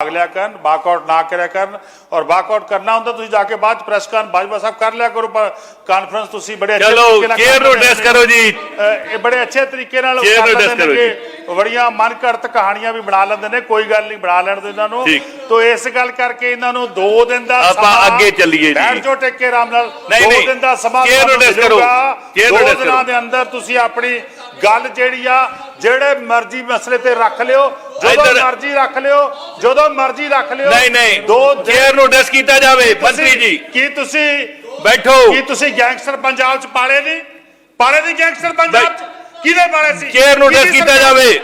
ਭਾਗ ਲਿਆ ਕਰਨ ਬਾਕਆਊਟ ਨਾ ਕਰਿਆ ਕਰਨ ਔਰ ਬਾਕਆਊਟ ਕਰਨਾ ਹੁੰਦਾ ਤੁਸੀਂ ਜਾ ਕੇ ਬਾਅਦ ਪ੍ਰੈਸ ਕਾਨ ਬਾਜਵਾ ਸਾਹਿਬ ਕਰ ਲਿਆ ਕਰੋ ਕਾਨਫਰੰਸ ਤੁਸੀਂ ਬੜੇ ਅੱਛੇ ਚਲੋ ਕਰ ਨੂੰ ਨੇ। ਕਰੋ ਜੀ। ਇਹ ਬੜੇ ਅੱਛੇ ਤਰੀਕੇ ਨਾਲ ਕਰ ਨੂੰ address ਕਰੋ ਨੇ ਬੜੀਆਂ ਮਨ ਘੜਤ ਕਹਾਣੀਆਂ ਵੀ ਬਣਾ ਲੈਂਦੇ ਨੇ ਕੋਈ ਗੱਲ ਨਹੀਂ ਬਣਾ ਲੈਣ ਦਿਓ ਇਹਨਾਂ ਨੂੰ। ਤੋ ਇਸ ਗੱਲ ਕਰਕੇ ਇਹਨਾਂ ਨੂੰ 2 ਦਿਨ ਦਾ ਆਪਾਂ ਅੱਗੇ ਚੱਲੀਏ ਜੀ। ਬੈਠ ਜਾਓ ਟਿਕ ਆਰਾਮ ਨਾਲ ਨਹੀਂ, 2 ਨਹੀਂ। ਦਿਨ ਦਾ ਸਮਾਂ Chair ਨੂੰ address ਕਰੋ। Chair ਨੂੰ ਦੋ address ਦਿਨਾਂ ਕਰੋ। ਦੇ ਅੰਦਰ ਤੁਸੀਂ ਆਪਣੀ ਗੱਲ ਜਿਹੜੀ ਆ ਜਿਹੜੇ ਮਰਜ਼ੀ ਮਸਲੇ ਤੇ ਰੱਖ ਲਿਓ ਜਦੋਂ ਇੱਧਰ- ਮਰਜ਼ੀ ਰੱਖ ਲਿਓ ਜਦੋਂ ਮਰਜ਼ੀ ਰੱਖ ਲਿਓ ਨਹੀਂ ਨਹੀਂ ਦੋ ਚੇਅਰ ਨੂੰ ਡਿਸ ਕੀਤਾ ਜਾਵੇ ਮੰਤਰੀ ਜੀ ਕੀ ਤੁਸੀਂ ਬੈਠੋ ਕੀ ਤੁਸੀਂ ਗੈਂਗਸਟਰ ਪੰਜਾਬ ਚ ਪਾਲੇ ਨਹੀਂ ਪਾਲੇ ਨਹੀਂ ਗੈਂਗਸਟਰ ਪੰਜਾਬ ਚ ਕਿਹਦੇ ਪਾਲੇ ਸੀ ਚੇਅਰ ਨੂੰ ਕਿਹਦੀ ਡਿਸ ਕੀਤਾ ਸਰਕਾਰ? ਜਾਵੇ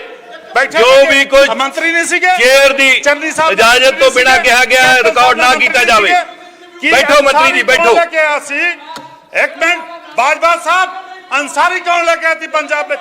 ਬੈਠੇ ਜੋ ਸੀਗੇ? ਵੀ ਕੋਈ ਮੰਤਰੀ ਨਹੀਂ ਸੀਗੇ ਚੇਅਰ ਦੀ ਚੰਨੀ ਸਾਹਿਬ ਇਜਾਜ਼ਤ ਤੋਂ ਬਿਨਾਂ ਸੀਗੇ? ਕਿਹਾ ਗਿਆ ਹੈ, ਰਿਕਾਰਡ ਨਾ ਕੀਤਾ ਮੰਤਰੀ ਜਾਵੇ। ਸੀਗੇ? ਕੀ ਬੈਠੋ ਮੰਤਰੀ ਅੰਸਾਰੀ ਜੀ, ਕੌਣ ਬੈਠੋ। ਲੈ ਕੇ ਆਇਆ ਸੀ ਇੱਕ ਮਿੰਟ ਬਾਜਵਾ ਸਾਹਿਬ ਅੰਸਾਰੀ ਕੌਣ ਲੈ ਕੇ ਆਇਆ ਸੀ ਪੰਜਾਬ ਵਿੱਚ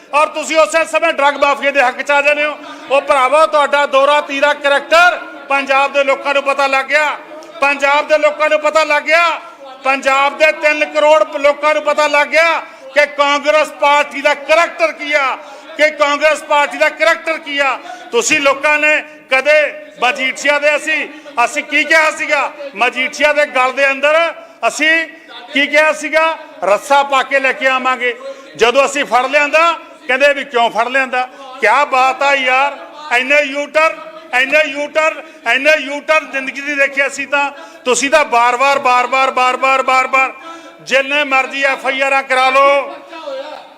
ਔਰ ਤੁਸੀਂ ਉਸੇ ਸਮੇਂ ਡਰੱਗ ਮਾਫੀਆ ਦੇ ਹੱਕ ਚ ਆ ਜਾਂਦੇ ਹੋ। ਉਹ ਭਰਾਵੋ, ਤੁਹਾਡਾ ਦੋਰਾ ਤੀਰਾ ਕਰੈਕਟਰ ਪੰਜਾਬ ਦੇ ਲੋਕਾਂ ਨੂੰ ਪਤਾ ਲੱਗ ਗਿਆ। ਪੰਜਾਬ ਦੇ ਲੋਕਾਂ ਨੂੰ ਪਤਾ ਲੱਗ ਗਿਆ। ਪੰਜਾਬ ਦੇ 3 ਕਰੋੜ ਲੋਕਾਂ ਨੂੰ ਪਤਾ ਲੱਗ ਗਿਆ ਕਿ ਕਾਂਗਰਸ ਪਾਰਟੀ ਦਾ ਕਰੈਕਟਰ ਕੀ ਆ, ਕਿ ਕਾਂਗਰਸ ਪਾਰਟੀ ਦਾ ਕਰੈਕਟਰ ਕੀ ਆ। ਤੁਸੀਂ ਲੋਕਾਂ ਨੇ ਕਦੇ ਮਜੀਠੀਆ ਦੇ ਅਸੀਂ ਅਸੀਂ ਕੀ ਕਿਹਾ ਸੀਗਾ? ਮਜੀਠੀਆ ਦੇ ਗਲ ਦੇ ਅੰਦਰ ਅਸੀਂ ਕੀ ਕਿਹਾ ਸੀਗਾ? ਰੱਸਾ ਪਾ ਕੇ ਲੈ ਕੇ ਆਵਾਂਗੇ। ਜਦੋਂ ਅਸੀਂ ਫੜ ਲਿਆਂਦਾ ਕਹਿੰਦੇ ਵੀ ਕਿਉਂ ਫੜ ਲਿਆਂਦਾ ਕੀ ਬਾਤ ਆ ਯਾਰ ਐਨੇ ਯੂਟਰ ਐਨੇ ਯੂਟਰ ਐਨੇ ਯੂਟਰ ਜ਼ਿੰਦਗੀ ਦੀ ਦੇਖਿਆ ਸੀ ਤਾਂ ਤੁਸੀਂ ਤਾਂ ਬਾਰ-ਬਾਰ ਬਾਰ-ਬਾਰ ਬਾਰ-ਬਾਰ ਬਾਰ-ਬਾਰ ਜਿੰਨੇ ਮਰਜ਼ੀ ਐਫ ਆਈ ਆਰਾਂ ਕਰਾ ਲਓ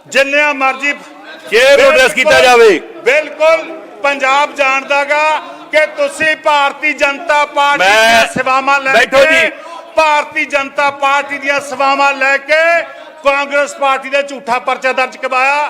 ਜਿੰਨੇ ਮਰਜ਼ੀ ਨੂੰ address ਕੀਤਾ ਜਾਵੇ। ਬਿਲਕੁਲ ਪੰਜਾਬ ਜਾਣਦਾਗਾ ਕਿ ਤੁਸੀਂ ਭਾਰਤੀ ਜਨਤਾ ਪਾਰਟੀ ਦੀਆਂ ਸੇਵਾਵਾਂ ਲੈ ਬੈਠੋ ਕੇ ਜੀ। ਭਾਰਤੀ ਜਨਤਾ ਪਾਰਟੀ ਦੀਆਂ ਸੇਵਾਵਾਂ ਲੈ ਕੇ ਕਾਂਗਰਸ ਪਾਰਟੀ ਦੇ ਝੂਠਾ ਪਰਚਾ ਦਰਜ ਕਰਵਾਇਆ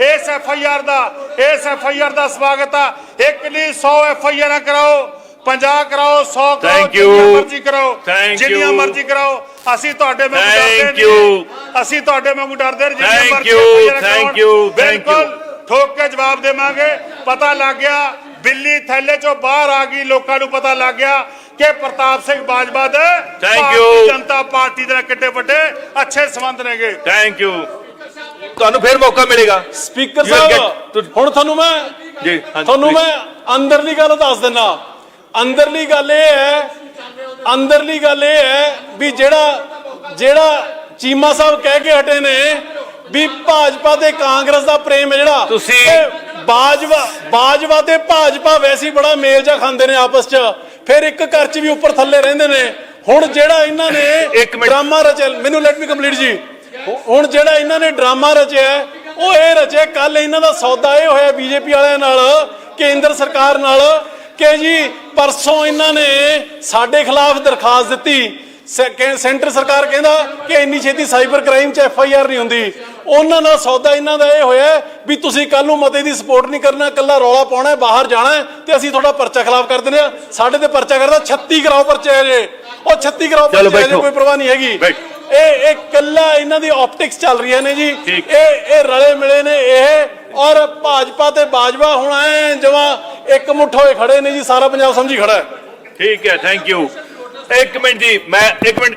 ਇਸ ਐਫ ਆਈ ਆਰ ਦਾ ਇਸ ਐਫ ਆਈ ਆਰ ਦਾ ਸਵਾਗਤ ਆ ਇੱਕ ਨਹੀਂ 100 ਐਫ ਆਈ ਆਰਾਂ ਕਰਾਓ 50 ਕਰਾਓ 100 ਕਰਾਓ. ਜਿੰਨੀਆਂ ਮਰਜ਼ੀ ਕਰਾਓ ਜਿੰਨੀਆਂ. ਮਰਜ਼ੀ ਕਰਾਓ ਅਸੀਂ ਤੁਹਾਡੇ ਵਾਂਗੂ ਡਰਦੇ. ਨਹੀਂ ਅਸੀਂ ਤੁਹਾਡੇ ਵਾਂਗੂ ਡਰਦੇ ਨਹੀਂ ਜਿੰਨੀਆਂ ਮਰਜ਼ੀ thank you. ਬਿਲਕੁਲ ਠੋਕ ਕੇ ਜਵਾਬ ਦੇਵਾਂਗੇ ਪਤਾ ਲੱਗ ਗਿਆ ਬਿੱਲੀ ਥੈਲੇ ਚੋਂ ਬਾਹਰ ਆ ਗਈ ਲੋਕਾਂ ਨੂੰ ਪਤਾ ਲੱਗ ਗਿਆ ਕਿ ਪ੍ਰਤਾਪ ਸਿੰਘ ਬਾਜਵਾ ਦੇ ਭਾਰਤੀ you. ਜਨਤਾ ਪਾਰਟੀ ਦੇ ਨਾਲ ਕਿੱਡੇ ਵੱਡੇ ਅੱਛੇ ਸੰਬੰਧ ਨੇਗੇ ਥੈਂਕ ਯੂ ਤੁਹਾਨੂੰ ਫਿਰ ਮੌਕਾ ਮਿਲੇਗਾ। ਸਪੀਕਰ You will ਸਾਹਿਬ get- ਹੁਣ ਤੁਹਾਨੂੰ ਮੈਂ ਜੀ ਹਾਂਜੀ, ਤੁਹਾਨੂੰ. ਮੈਂ ਅੰਦਰਲੀ ਗੱਲ ਦੱਸ ਦਿੰਨਾ। ਅੰਦਰਲੀ ਗੱਲ ਇਹ ਹੈ ਅੰਦਰਲੀ ਗੱਲ ਇਹ ਹੈ ਵੀ ਜਿਹੜਾ ਜਿਹੜਾ ਚੀਮਾ ਸਾਹਿਬ ਕਹਿ ਕੇ ਹਟੇ ਨੇ ਵੀ ਭਾਜਪਾ ਤੇ ਕਾਂਗਰਸ ਦਾ ਪ੍ਰੇਮ ਹੈ ਜਿਹੜਾ। ਤੁਸੀਂ- ਇਹ ਬਾਜਵਾ ਬਾਜਵਾ ਤੇ ਭਾਜਪਾ ਵੈਸੇ ਹੀ ਬੜਾ ਮੇਲ ਜਾ ਖਾਂਦੇ ਨੇ ਆਪਸ 'ਚ। ਫਿਰ ਇੱਕ ਘਰ 'ਚ ਵੀ ਉੱਪਰ ਥੱਲੇ ਰਹਿੰਦੇ ਨੇ। ਹੁਣ ਜਿਹੜਾ ਇਹਨਾਂ ਨੇ ਇੱਕ ਮਿੰਟ। ਡਰਾਮਾ ਰਚਿਆ ਮੈਨੂੰ ਲੈਟ ਮੀ ਕੰਪਲੀਟ ਜੀ। ਹੁਣ ਜਿਹੜਾ ਇਹਨਾਂ ਨੇ ਡਰਾਮਾ ਰਚਿਆ ਉਹ ਇਹ ਰਚਿਆ ਕੱਲ ਇਹਨਾਂ ਦਾ ਸੌਦਾ ਇਹ ਹੋਇਆ ਬੀਜੇਪੀ ਵਾਲਿਆਂ ਨਾਲ ਕੇਂਦਰ ਸਰਕਾਰ ਨਾਲ ਕਿ ਜੀ ਪਰਸੋਂ ਇਹਨਾਂ ਨੇ ਸਾਡੇ ਖਿਲਾਫ ਦਰਖਾਸਤ ਦਿੱਤੀ। ਸੈਂਟਰ ਸਰਕਾਰ ਕਹਿੰਦਾ ਕਿ ਇੰਨੀ ਛੇਤੀ ਸਾਈਬਰ ਕ੍ਰਾਈਮ 'ਚ ਐਫ ਆਈ ਆਰ ਨਹੀਂ ਹੁੰਦੀ। ਉਹਨਾਂ ਨਾਲ ਸੌਦਾ ਇਹਨਾਂ ਦਾ ਇਹ ਹੋਇਆ ਵੀ ਤੁਸੀਂ ਕੱਲ ਨੂੰ ਮਤੇ ਦੀ ਸਪੋਰਟ ਨਹੀਂ ਕਰਨਾ ਕੱਲਾ ਰੌਲਾ ਪਾਉਣਾ ਬਾਹਰ ਜਾਣਾ ਤੇ ਅਸੀਂ ਤੁਹਾਡਾ ਪਰਚਾ ਖਿਲਾਫ ਕਰ ਦਿੰਦੇ ਆ ਸਾਡੇ ਤੇ ਪਰਚਾ ਕਰਦਾ 36 ਕਰਾਓ ਪਰਚੇ ਹੈ ਜੇ ਉਹ 36 ਕਰਾਓ ਪਰਚੇ ਜੇ। ਕੋਈ ਪਰਵਾਹ ਨਹੀਂ ਹੈਗੀ। ਇਹ ਇਹ ਕੱਲਾ ਇਹਨਾਂ ਦੀ ਆਪਟਿਕਸ ਚੱਲ ਰਹੀਆਂ ਨੇ ਜੀ। ਇਹ ਇਹ ਰਲੇ ਮਿਲੇ ਨੇ ਇਹ। ਔਰ ਭਾਜਪਾ ਤੇ ਬਾਜਵਾ ਹੁਣ ਐ ਜਮਾ ਇੱਕ ਮੁੱਠ ਹੋਏ ਖੜੇ ਨੇ ਜੀ ਸਾਰਾ ਪੰਜਾਬ ਸਮਝੀ ਖੜਾ ਹੈ। ਠੀਕ ਹੈ ਥੈਂਕ ਯੂ ਇੱਕ ਮਿੰਟ ਜੀ ਮੈਂ ਇੱਕ ਮਿੰਟ ਜੀ